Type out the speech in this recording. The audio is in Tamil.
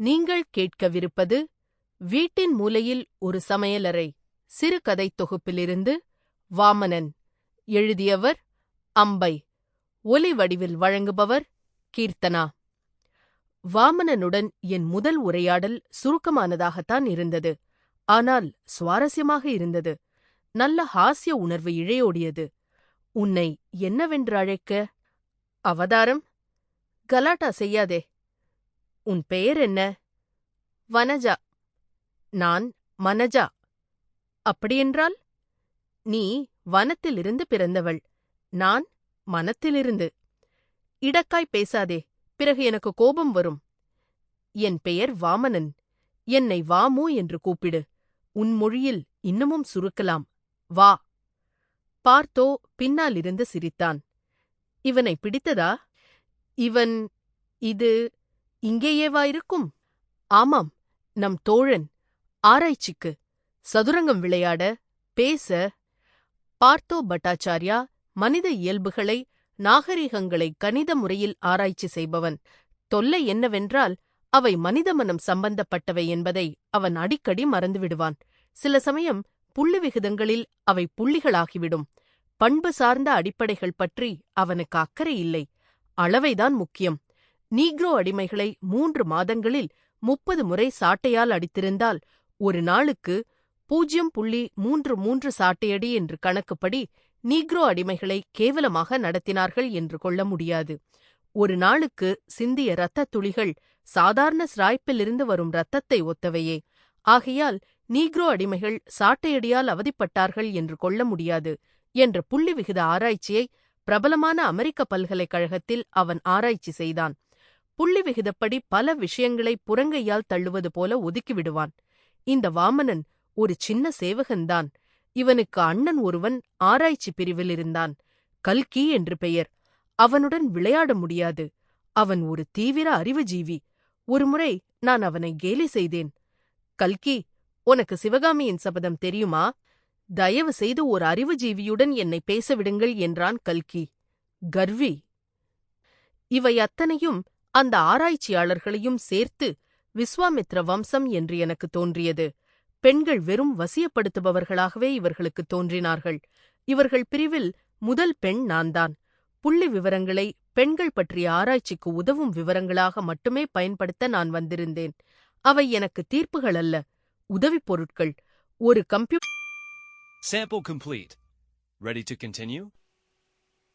நீங்கள் கேட்கவிருப்பது வீட்டின் மூலையில் ஒரு சமையலறை சிறுகதை தொகுப்பிலிருந்து வாமனன் எழுதியவர் அம்பை ஒலி வடிவில் வழங்குபவர் கீர்த்தனா. வாமனனுடன் என் முதல் உரையாடல் சுருக்கமானதாகத்தான் இருந்தது. ஆனால் சுவாரஸ்யமாக இருந்தது. நல்ல ஹாஸ்ய உணர்வு இழையோடியது. உன்னை என்னவென்று அழைக்க அவதாரம்? கலாட்டா செய்யாதே. உன் பெயர் என்ன? வனஜா. நான் மனஜா. அப்படியென்றால்? நீ வனத்திலிருந்து பிறந்தவள். நான் மனத்திலிருந்து. இடக்காய் பேசாதே பிறகு எனக்கு கோபம் வரும். என் பெயர் வாமனன். என்னை வாமு என்று கூப்பிடு. உன் மொழியில் இன்னமும் சுருக்கலாம். வா. பார்த்தோ பின்னாலிருந்து சிரித்தான். இவனை பிடித்ததா? இவன் இது இங்கேயேவா இருக்கும்? ஆமாம் நம் தோழன் ஆராய்ச்சிக்கு சதுரங்கம் விளையாட பேச பார்த்தோ பட்டாச்சாரியா மனித இயல்புகளை நாகரிகங்களை கணித முறையில் ஆராய்ச்சி செய்பவன். தொல்லை என்னவென்றால் அவை மனித மனம் சம்பந்தப்பட்டவை என்பதை அவன் அடிக்கடி மறந்துவிடுவான். சில சமயம் புள்ளி விகிதங்களில் அவை புள்ளிகளாகிவிடும். பண்பு சார்ந்த அடிப்படைகள் பற்றி அவனுக்கு அக்கறை இல்லை. அளவைதான் முக்கியம். நீக்ரோ அடிமைகளை மூன்று மாதங்களில் முப்பது முறை சாட்டையால் அடித்திருந்தால் ஒரு நாளுக்கு பூஜ்யம் புள்ளி மூன்று மூன்று சாட்டையடி என்று கணக்குப்படி நீக்ரோ அடிமைகளை கேவலமாக நடத்தினார்கள் என்று கொள்ள முடியாது. ஒரு நாளுக்கு சிந்திய இரத்தத் துளிகள் சாதாரண ஸ்ராய்ப்பிலிருந்து வரும் இரத்தத்தை ஒத்தவையே. ஆகையால் நீக்ரோ அடிமைகள் சாட்டையடியால் அவதிப்பட்டார்கள் என்று கொள்ள முடியாது என்ற புள்ளி விகித ஆராய்ச்சியை பிரபலமான அமெரிக்க பல்கலைக்கழகத்தில் அவன் ஆராய்ச்சி செய்தான். புள்ளி விகிதப்படி பல விஷயங்களை புறங்கையால் தள்ளுவது போல ஒதுக்கிவிடுவான் இந்த வாமனன் ஒரு சின்ன சேவகன்தான். இவனுக்கு அண்ணன் ஒருவன் ஆராய்ச்சி பிரிவில் இருந்தான். கல்கி என்று பெயர். அவனுடன் விளையாட முடியாது. அவன் ஒரு தீவிர அறிவுஜீவி. ஒருமுறை நான் அவனை கேலி செய்தேன். கல்கி உனக்கு சிவகாமியின் சபதம் தெரியுமா? தயவு செய்து ஒரு அறிவுஜீவியுடன் என்னை பேச விடுங்கள் என்றான் கல்கி. கர்வி. இவை அத்தனையும் அந்த ஆராய்ச்சியாளர்களையும் சேர்த்து விஸ்வாமித்ர வம்சம் என்று எனக்கு தோன்றியது. பெண்கள் வெறும் வசியப்படுத்துபவர்களாகவே இவர்களுக்கு தோன்றினார்கள். இவர்கள் பிரிவில் முதல் பெண் நான்தான். புள்ளி விவரங்களை பெண்கள் பற்றிய ஆராய்ச்சிக்கு உதவும் விவரங்களாக மட்டுமே பயன்படுத்த நான் வந்திருந்தேன். அவை எனக்கு தீர்ப்புகள் அல்ல உதவிப் பொருட்கள். ஒரு கம்ப்யூ Sample complete. Ready to continue?